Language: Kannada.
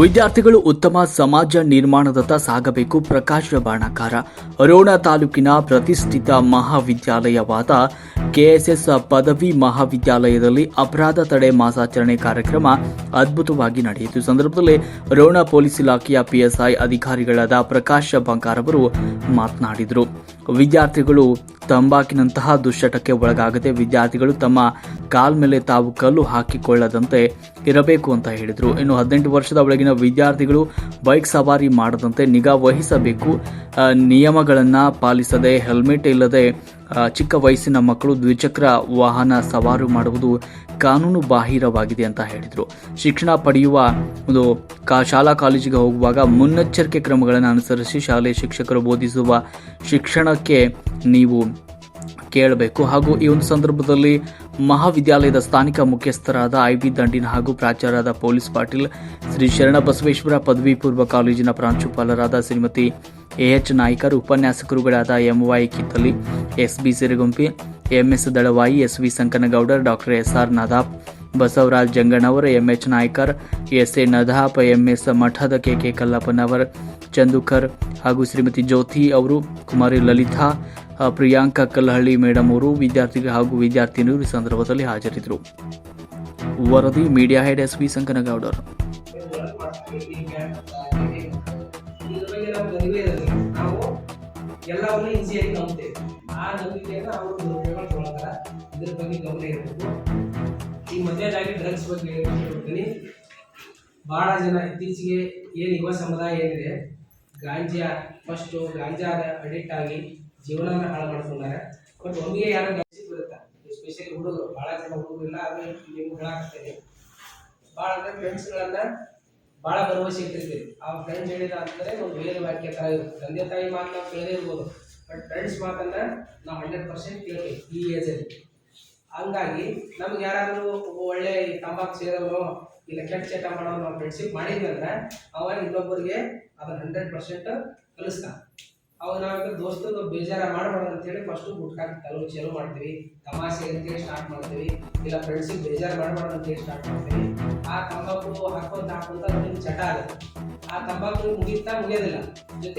ವಿದ್ಯಾರ್ಥಿಗಳು ಉತ್ತಮ ಸಮಾಜ ನಿರ್ಮಾಣದತ್ತ ಸಾಗಬೇಕು ಪ್ರಕಾಶ ಬಾಣಕಾರ ರೋಣ ತಾಲೂಕಿನ ಪ್ರತಿಷ್ಠಿತ ಮಹಾವಿದ್ಯಾಲಯವಾದ ಕೆಎಸ್ಎಸ್ ಪದವಿ ಮಹಾವಿದ್ಯಾಲಯದಲ್ಲಿ ಅಪರಾಧ ತಡೆ ಮಾಸಾಚರಣೆ ಕಾರ್ಯಕ್ರಮ ಅದ್ಭುತವಾಗಿ ನಡೆಯಿತು. ಸಂದರ್ಭದಲ್ಲಿ ರೋಣ ಪೊಲೀಸ್ ಇಲಾಖೆಯ ಪಿಎಸ್ಐ ಅಧಿಕಾರಿಗಳಾದ ಪ್ರಕಾಶ್ ಬಂಕಾರ್ ಅವರು ಮಾತನಾಡಿದರು. ವಿದ್ಯಾರ್ಥಿಗಳು ತಂಬಾಕಿನಂತಹ ದುಶ್ಚಟಕ್ಕೆ ಒಳಗಾಗದೆ ವಿದ್ಯಾರ್ಥಿಗಳು ತಮ್ಮ ಕಾಲ್ ಮೇಲೆ ತಾವು ಕಲ್ಲು ಹಾಕಿಕೊಳ್ಳದಂತೆ ಇರಬೇಕು ಅಂತ ಹೇಳಿದರು. ಇನ್ನು ಹದಿನೆಂಟು ವರ್ಷದ ಒಳಗಿನ ವಿದ್ಯಾರ್ಥಿಗಳು ಬೈಕ್ ಸವಾರಿ ಮಾಡದಂತೆ ನಿಗಾ ವಹಿಸಬೇಕು. ನಿಯಮಗಳನ್ನು ಪಾಲಿಸದೆ, ಹೆಲ್ಮೆಟ್ ಇಲ್ಲದೆ ಚಿಕ್ಕ ವಯಸ್ಸಿನ ಮಕ್ಕಳು ದ್ವಿಚಕ್ರ ವಾಹನ ಸವಾರು ಮಾಡುವುದು ಕಾನೂನು ಬಾಹಿರವಾಗಿದೆ ಅಂತ ಹೇಳಿದರು. ಶಿಕ್ಷಣ ಪಡೆಯುವ ಒಂದು ಕಾ, ಶಾಲಾ ಕಾಲೇಜಿಗೆ ಹೋಗುವಾಗ ಮುನ್ನೆಚ್ಚರಿಕೆ ಕ್ರಮಗಳನ್ನು ಅನುಸರಿಸಿ ಶಾಲೆಯ ಶಿಕ್ಷಕರು ಬೋಧಿಸುವ ಶಿಕ್ಷಣಕ್ಕೆ ನೀವು ಕೇಳಬೇಕು. ಹಾಗೂ ಈ ಒಂದು ಸಂದರ್ಭದಲ್ಲಿ ಮಹಾವಿದ್ಯಾಲಯದ ಸ್ಥಾನಿಕ ಮುಖ್ಯಸ್ಥರಾದ ಐ ಬಿ ದಂಡಿನ ಹಾಗೂ ಪ್ರಾಚಾರ್ಯರಾದ ಪೊಲೀಸ್ ಪಾಟೀಲ್, ಶ್ರೀ ಶರಣ ಬಸವೇಶ್ವರ ಪದವಿ ಪೂರ್ವ ಕಾಲೇಜಿನ ಪ್ರಾಂಶುಪಾಲರಾದ Shrimati A H Naikar ಉಪನ್ಯಾಸಕರುಗಳಾದ M Y Kittali S B Sirigumpi M S Dalavayi S V Sankanagoudar, doctor S R Nadaf Basavaraj Janganavar M H Naikar S A Nadaf M S Mathad K K Kallappanavar, Chandukar ಹಾಗೂ ಶ್ರೀಮತಿ ಜ್ಯೋತಿ ಅವರು, ಕುಮಾರಿ ಲಲಿತಾ, ಪ್ರಿಯಾಂಕಾ ಕಲ್ಲಹಳ್ಳಿ ಮೇಡಮ್ ಅವರು, ವಿದ್ಯಾರ್ಥಿಗಳು ಹಾಗೂ ವಿದ್ಯಾರ್ಥಿನಿಯರು ಈ ಸಂದರ್ಭದಲ್ಲಿ ಹಾಜರಿದ್ದರು. ವರದಿ, media head S V Sankanagoudar. ಇದ್ರ ಬಗ್ಗೆ ನಮ್ಗೆ ಅರಿವೇ ಇರಲಿ ನಾವು ಎಲ್ಲವನ್ನೂ ಈಸಿಯಾಗಿ ನಂಬ್ತೇವೆ ಆ ನಂಬಿಕೆಯನ್ನು ಅವರು ದುರುಪಯೋಗ ಮಾಡ್ಕೊಳತ್ತಾರ ಇದ್ರ ಬಗ್ಗೆ ಗಮನ ಇರಬೇಕು ಈ ಮಧ್ಯದಾಗಿ ಡ್ರಗ್ಸ್ ಬಗ್ಗೆ ಹೇಳ್ತೀನಿ ಭಾಳ ಜನ ಇತ್ತೀಚೆಗೆ ಏನು ಯುವ ಸಮುದಾಯ ಏನಿದೆ ಗಾಂಜಾ ಫಸ್ಟು ಗಾಂಜಾದ ಅಡಿಕ್ಟ್ ಆಗಿ ಜೀವನನ ಹಾಳು ಮಾಡ್ಕೊಂಡಾರೆ ಬಟ್ ಒಮ್ಮೆ ಯಾರು ಗಾಂಜಿ ಎಸ್ಪೆಷಲಿ ಹುಡುಗರು, ಭಾಳ ಜನ ಹುಡುಗರು ಇಲ್ಲ, ಆದರೆ ನಿಮ್ಗೆ ಹೇಳಾಕ್ತೇನೆ ಭಾಳ ಅಂದರೆ ಫ್ರೆಂಡ್ಸ್ಗಳನ್ನ ಭಾಳ ಭರವಸೆ ಇಟ್ಟಿರ್ತೀವಿ. ಆ ಫ್ರೆಂಡ್ಸ್ ಹೇಳಿದ ಅಂತಂದ್ರೆ ಒಂದು ವೇದ ವಾಕ್ಯ ತರ ಇರುತ್ತೆ. ತಂದೆ ತಾಯಿ ಮಾತು ನಾವು ಕೇಳದೇ ಇರ್ಬೋದು. ಬಟ್ ಫ್ರೆಂಡ್ಸ್ ಮಾತನ್ನ ನಾವು ಹಂಡ್ರೆಡ್ ಪರ್ಸೆಂಟ್ ಕೇಳ್ತೀವಿ. ಈ ಏಜಲ್ಲಿ ಹಂಗಾಗಿ ನಮ್ಗೆ ಯಾರಾದರೂ ಒಳ್ಳೆ ತಂಬಾಕು ಸೇರೋನು ಇಲ್ಲ ಕೆಟ್ಟ ಚಟ ಮಾಡೋ ನಾವು ಫ್ರೆಂಡ್ಶಿಪ್ ಮಾಡಿದ್ವಿ ಅವ ಇನ್ನೊಬ್ಬರಿಗೆ ಅದನ್ನ ಹಂಡ್ರೆಡ್ ಪರ್ಸೆಂಟ್ ಕಲಿಸ್ತಾನೆ. ಅವಾಗ ನಾವೀಗ ದೋಸ್ತರು ಬೇಜಾರ ಮಾಡಬಾರ್ದು ಅಂತೇಳಿ ಫಸ್ಟು ಗುಟ್ಕಾಕಿ ತಲೋ ಚಲೋ ಮಾಡ್ತೀವಿ. ತಮಾಷೆ ಅಂತೇಳಿ ಸ್ಟಾರ್ಟ್ ಮಾಡ್ತೀವಿ. ಇಲ್ಲ ಫ್ರೆಂಡ್ಸಿಗೆ ಬೇಜಾರು ಮಾಡಬಾರ್ದು ಅಂತೇಳಿ ಸ್ಟಾರ್ಟ್ ಮಾಡ್ತೀವಿ. ಆ ತಂಬಾಕು ಹಾಕೊಂತ ಹಾಕೊಂತ ನಿಮ್ಗೆ ಚಟ ಆಗುತ್ತೆ ಆ ತಂಬಾಕು ಮುಗಿತಾ ಮುಗಿಯೋದಿಲ್ಲ. ಜೊತೆಗೆ